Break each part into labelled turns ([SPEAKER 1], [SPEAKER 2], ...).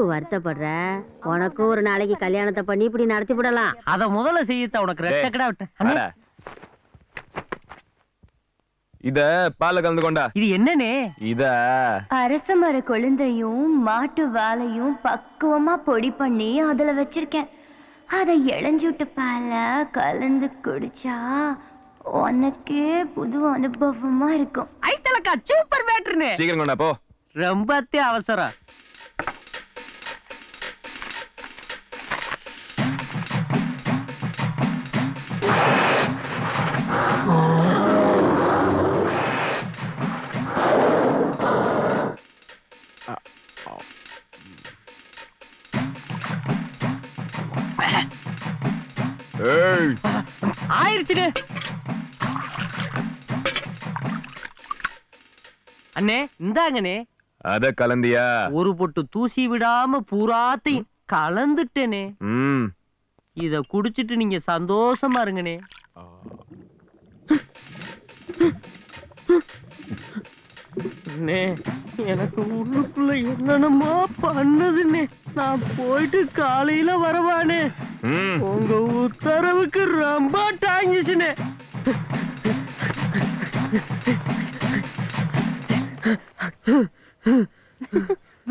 [SPEAKER 1] வருத்தப்படுற? உனக்கு ஒரு நாளைக்கு கல்யாணத்தை பண்ணி இப்படி நடத்தி விடலாம்.
[SPEAKER 2] அத முதல்ல செய்யத்த உனக்கு ரெட்ட கடை.
[SPEAKER 3] இத பால்ல கலந்து கொண்டா.
[SPEAKER 2] இது என்னனே
[SPEAKER 3] இத.
[SPEAKER 4] அரச மர கொழுந்தையும் மாட்டு வாழையும் பக்குவமா பொடி பண்ணி அதுல வச்சிருக்கேன். அதை இளஞ்சூட்டு பால கலந்து குடிச்சா உனக்கே புது அனுபவமா இருக்கும்.
[SPEAKER 2] ஐத்தலக்கா சூப்பர் பேட்டர்னு
[SPEAKER 3] சீக்கிரம் கொண்டா போ.
[SPEAKER 2] ரொம்ப அவசரம் ஆயிருச்சுனே அண்ணே இந்தாங்கண்ணே.
[SPEAKER 3] அத கலந்தியா?
[SPEAKER 2] ஒரு பொட்டு தூசி விடாம பூராத்தையும் கலந்துட்டேனே.
[SPEAKER 3] ம்.
[SPEAKER 2] இத குடிச்சிட்டு நீங்க சந்தோஷமா அண்ணே எனக்கு உள்ளுக்குள்ள என்னென்னமோ பண்ணுதுண்ணே. நான் போயிட்டு காலையில வரவானே உங்க உத்தரவுக்கு ரொம்ப டாங்கிச்சுனே.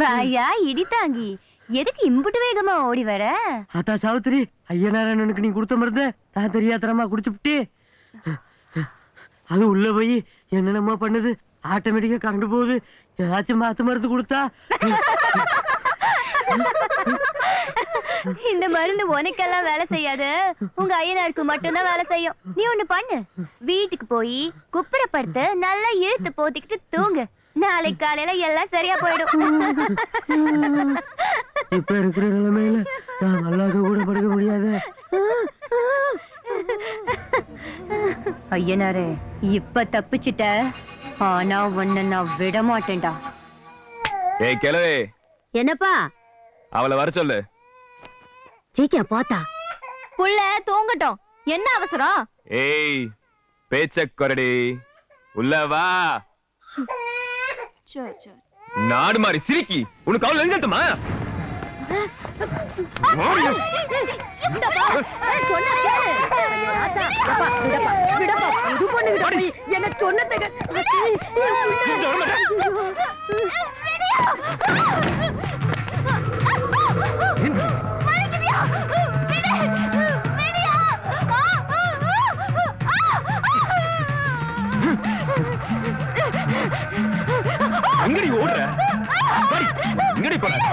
[SPEAKER 4] வாயா இடி தாங்கி எதுக்கு இம்புட்டு வேகமா ஓடி வர?
[SPEAKER 2] அத்தா சாவித்திரி ஐயனாரனுக்கு நீ கொடுத்த மருந்த நான் தெரியாதனமா குடிச்சுப்புட்டு அது உள்ள போய் என்னென்னமோ பண்ணுது. ஆட்டோமேட்டிக்கா கரண்ட் போகுது. ஏதாச்சும் மாத்து மருந்து கொடுத்தா.
[SPEAKER 4] இந்த மருந்து உனக்கெல்லாம் வேலை செய்யாது. உங்க ஐயனாருக்கு மட்டும்தான் வேலை செய்யும். நீ ஒண்ணு பண்ணு. வீட்டுக்கு போய் குப்புறப்படுத்து நல்லா இழுத்து போத்திக்கிட்டு தூங்கு. நாளைக்கு காலையில எல்லாம் சரியா போயிடும்.
[SPEAKER 2] இப்ப இருக்கிற நிலைமையில நான் நல்லாக்க கூட படுக்க முடியாது.
[SPEAKER 4] ஐயனாரே இப்ப தப்பிச்சிட்ட. ஆனா உன்னை நான் விட மாட்டேன்டா.
[SPEAKER 3] ஏய்
[SPEAKER 1] என்னப்பா?
[SPEAKER 3] அவளை வர சொல்லு.
[SPEAKER 1] சீக்கிரம் போத்தா.
[SPEAKER 4] புள்ள தூங்கட்டும். என்ன அவசரம்?
[SPEAKER 3] ஏய் பேச்ச கொரடி உள்ள வா. நாடு மாறி சிரிக்கி. உனக்கு அவள் நெஞ்சட்டுமா
[SPEAKER 1] என்ன
[SPEAKER 3] எங்கடி போற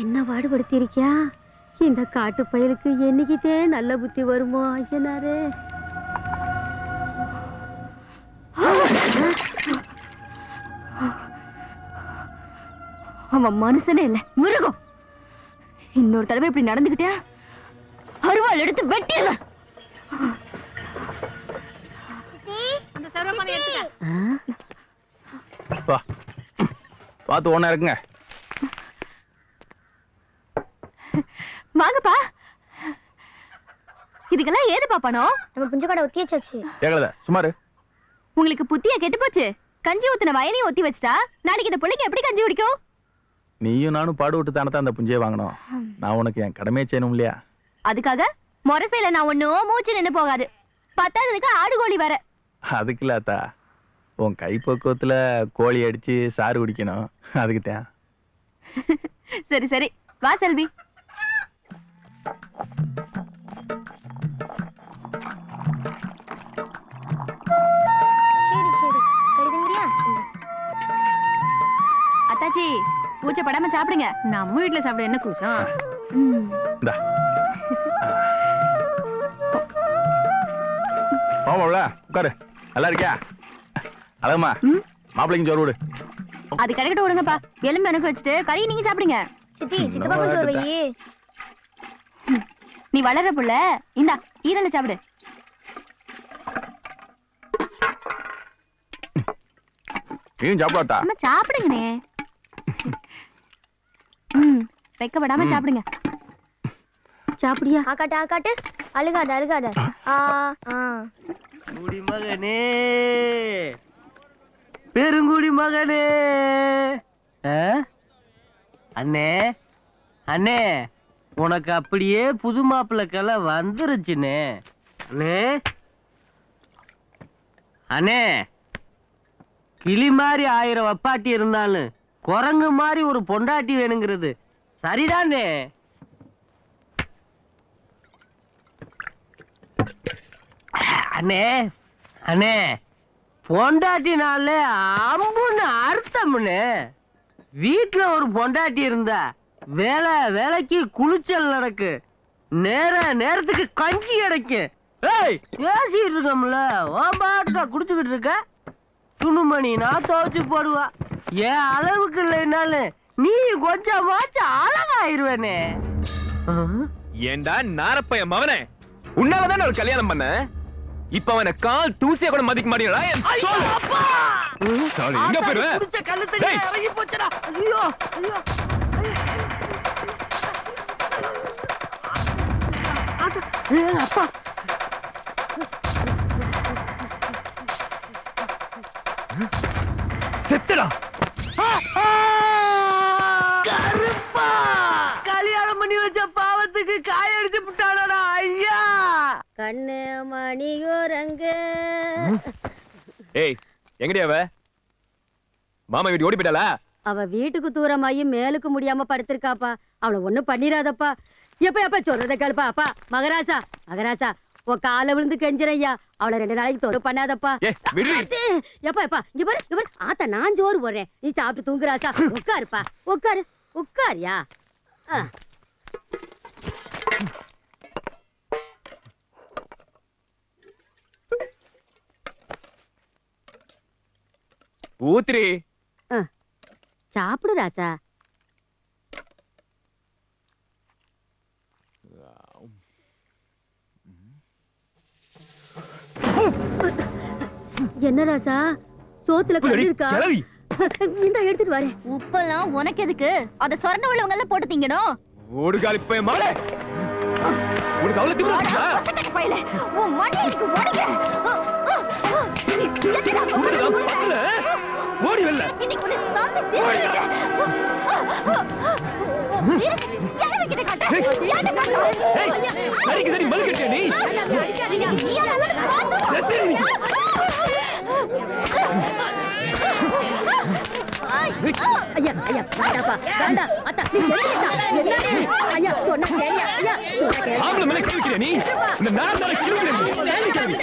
[SPEAKER 1] என்ன பாடுபடுத்தியிருக்கியா இந்த காட்டு பயலுக்கு என்னைக்குதே நல்ல புத்தி வருமோ ஐயனாரே?
[SPEAKER 4] அவன் மனுஷனே இல்ல மிருகம். இன்னொரு தடவை இப்படி நடந்துகிட்டே அருவாள் எடுத்து வெட்டிடுவேன்.
[SPEAKER 3] பார்த்து ஒண்ணா இருக்குங்க
[SPEAKER 4] வாங்கப்பா. இதுக்கெல்லாம் ஏதுப்பா பணம்?
[SPEAKER 5] நம்ம புஞ்ச கடை ஒத்தி வச்சாச்சு.
[SPEAKER 3] கேக்கலத சுமாரு
[SPEAKER 4] உங்களுக்கு புத்தியா கெட்டு போச்சு. கஞ்சி ஊத்துன வயனையும் ஒத்தி வச்சிட்டா நாளைக்கு இந்த பிள்ளைக்கு எப்படி கஞ்சி குடிக்கும்?
[SPEAKER 3] நீயும் நானும் பாடு விட்டு தானே அந்த புஞ்சையை வாங்கணும் நான் உனக்கு என் கடமையை செய்யணும் இல்லையா?
[SPEAKER 4] அதுக்காக மொரசையில நான் ஒண்ணும் மூச்சு நின்னு போகாது. பத்தாததுக்கு ஆடு கோழி வர
[SPEAKER 6] அதுக்கு இல்லாத்தா உன் கைப்பக்குவத்துல கோழி அடிச்சு சாறு குடிக்கணும். அதுக்கு தான்.
[SPEAKER 7] சரி சரி. வா செல்வி. அத்தாச்சி பூச்சை படாம சாப்பிடுங்க.
[SPEAKER 1] நம்ம வீட்டுல சாப்பிட என்ன குடிச்சோம்?
[SPEAKER 7] ம்.
[SPEAKER 6] இந்தா. மாமாவுல உட்காரு. நல்லா இருக்கியா? அழகம்மா
[SPEAKER 7] ம்.
[SPEAKER 6] மாப்பிள்ளைக்கு சோறு விடு
[SPEAKER 7] அது கிடைக்கட்டும் விடுங்கப்பா. எலும்பு எனக்கு வச்சுட்டு கறி நீங்க சாப்பிடுங்க. சித்தி
[SPEAKER 6] சித்தப்பா வையி.
[SPEAKER 7] நீ வளர்ற புள்ள இந்தா ஈரல சாப்பிடு.
[SPEAKER 6] நீயும் சாப்பிடாட்டா
[SPEAKER 7] சாப்பிடுங்கண்ணே. வெக்கப்படாம. சாப்பிடுங்க.
[SPEAKER 1] சாப்பிடியா?
[SPEAKER 5] ஆக்காட்டு ஆக்காட்டு அழுகாத அழுகாத. ஆ. ஆ
[SPEAKER 2] குடி மகனே பெருங்குடி மகனே. ஆ? அண்ணே அண்ணே உனக்கு அப்படியே புது மாப்பிள்ளை கலை வந்துருச்சுண்ணே. அண்ணே. அண்ணே. கிளி மாதிரி ஆயிரம் வப்பாட்டி இருந்தாலும் குரங்கு மாதிரி ஒரு பொண்டாட்டி வேணுங்கிறது. சரிதானே? அண்ணே அண்ணே பொண்டாட்டினாலே அம்புன்னு அர்த்தம்னு. வீட்டுல ஒரு பொண்டாட்டி இருந்தா வேலை வேலைக்கு குளிச்சல் நடக்கு. நேர நேரத்துக்கு கஞ்சி கிடைக்கும் ஏய்! பேசிட்டு இருக்கோம்ல உன் பாட்டுக்கா குடிச்சுக்கிட்டு இருக்க? துணுமணி நான் துவைச்சு போடுவா. என் அளவுக்கு இல்லைனாலும் நீ கொஞ்சமாச்சும் அழகாயிருவேனே.
[SPEAKER 3] ஏண்டா நாரப்பைய மவனே? உன்னாலதான் ஒரு கல்யாணம் பண்ண? இப்ப அவன கால் தூசிய கூட மதிக்க மாட்டீங்களா. சாரி, எங்க போயிருவ?
[SPEAKER 2] குடிச்ச கல்லு தண்ணி
[SPEAKER 3] டேய்.
[SPEAKER 2] இறங்கி போச்சுடா. ஐயோ ஐயோ. அப்பா.
[SPEAKER 3] செத்துடா
[SPEAKER 2] கருப்பா கல்யாணம் பண்ணி வச்ச பாவத்துக்கு காயடிச்சு விட்டானடா ஐயா
[SPEAKER 5] கண்ணு மணியோரங்கு
[SPEAKER 3] ஏய் எங்கடி அவ? மாமா வீட்டு ஓடி போயிட்டாளா
[SPEAKER 1] அவ வீட்டுக்கு தூரமாயி மேலுக்கு முடியாம படுத்திருக்காப்பா. அவளை ஒண்ணும் பண்ணிராதப்பா. எப்ப எப்ப சொல்றத கேளுப்பா அப்பா. மகராசா மகராசா உன் காலை விழுந்து கெஞ்சிரையா அவளை ரெண்டு நாளைக்கு தொடு பண்ணாதப்பா.
[SPEAKER 3] விடு.
[SPEAKER 1] எப்பா எப்பா இங்க பாரு இங்க பாரு. ஆத்தா நான் சோறு போடுறேன். நீ சாப்பிட்டு தூங்குறாசா? உட்காருப்பா. உட்காரு உட்காரியா?
[SPEAKER 3] ஊத்திரி
[SPEAKER 1] சாப்பிடு ராசா என்ன ராசா சோத்துல இருக்கா இந்த எடுத்துட்டு வரேன்.
[SPEAKER 7] உப்பெல்லாம் உனக்கு எதுக்கு? அத சொரண உள்ளவங்க எல்லாம் போட்டு திங்கணும்.
[SPEAKER 3] ஓடுகாலி போய் மவளே உனக்கு அவ்வளவு திமிரு
[SPEAKER 7] பயலே, உன் அ, அ, நீ எதுடா
[SPEAKER 3] ஓடி? ஏய், சரிக்கு சரி மது கட்டியா நீ
[SPEAKER 7] ஐயா.
[SPEAKER 1] ஐயா ஐயா வேண்டாப்பா வேண்டாம். அத்தா நீ கேளுடா. என்னது? ஐயா சொன்னா கேளியா ஐயா சொன்னா கேளு.
[SPEAKER 3] ஆம்பளை மேல கிழிக்கிற நீ? இந்த நேரம் மேல கிழிக்கிற நீ? கேள்வி கேள்வி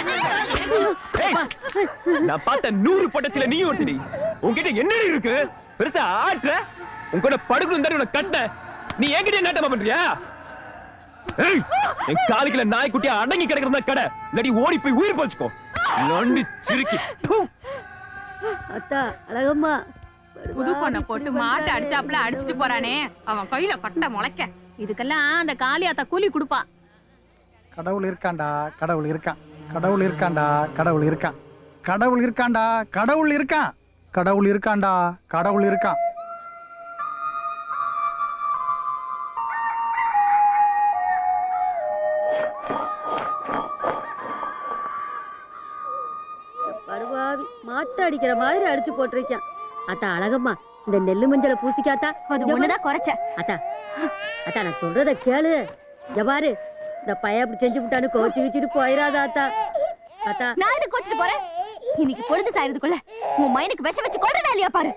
[SPEAKER 3] ஏய், நான் பார்த்த நூறு பட்டச்சில நீ. ஒருத்தடி உன்கிட்ட என்னடி இருக்கு? பெருசா ஆட்டுற? உன் கூட படுக்கணும் தானே உனக்கு கட்ட. நீ என்கிட்ட நாட்டமா பண்றியா? என் காலுக்குள்ள நாய்க்குட்டியா அடங்கி கிடக்கிறதா கடை. இல்லாட்டி ஓடி போய் உயிர் போச்சுக்கோ நொண்டி சிரிக்கி.
[SPEAKER 1] அத்தா அழகம்மா.
[SPEAKER 8] புது பொண்ணை போட்டு மாட்டை அடிச்சாப்புல அடிச்சுட்டு போறானே. அவன் கையில கொட்டை முளைக்க. இதுக்கெல்லாம் அந்த காளியாத்தா கூலி கொடுப்பா.
[SPEAKER 9] கடவுள் இருக்கான்டா கடவுள் இருக்கான். கடவுள் இருக்கான்டா கடவுள் இருக்கான். கடவுள் இருக்கான்டா கடவுள் இருக்கான். கடவுள் இருக்கான்டா கடவுள் இருக்கான்.
[SPEAKER 1] மாட்டை அடிக்கிற மாதிரி அடிச்சு போட்டிருக்கான். அத்தா அழகம்மா இந்த நெல்லு மஞ்சளை பூசிக்காத்தா
[SPEAKER 7] அது ஒண்ணுதான் குறைச்ச.
[SPEAKER 1] அத்தா அத்தா நான் சொல்றத கேளு. பாரு இந்த பையன் அப்படி செஞ்சு விட்டான்னு கோச்சு வச்சுட்டு போயிடாத அத்தா. அத்தா.
[SPEAKER 7] நான் கோச்சிட்டு போறேன்? இன்னைக்கு பொழுது சாயறதுக்குள்ள உன் மைனுக்கு விஷம் வச்சு கொள்றதா இல்லையா பாரு?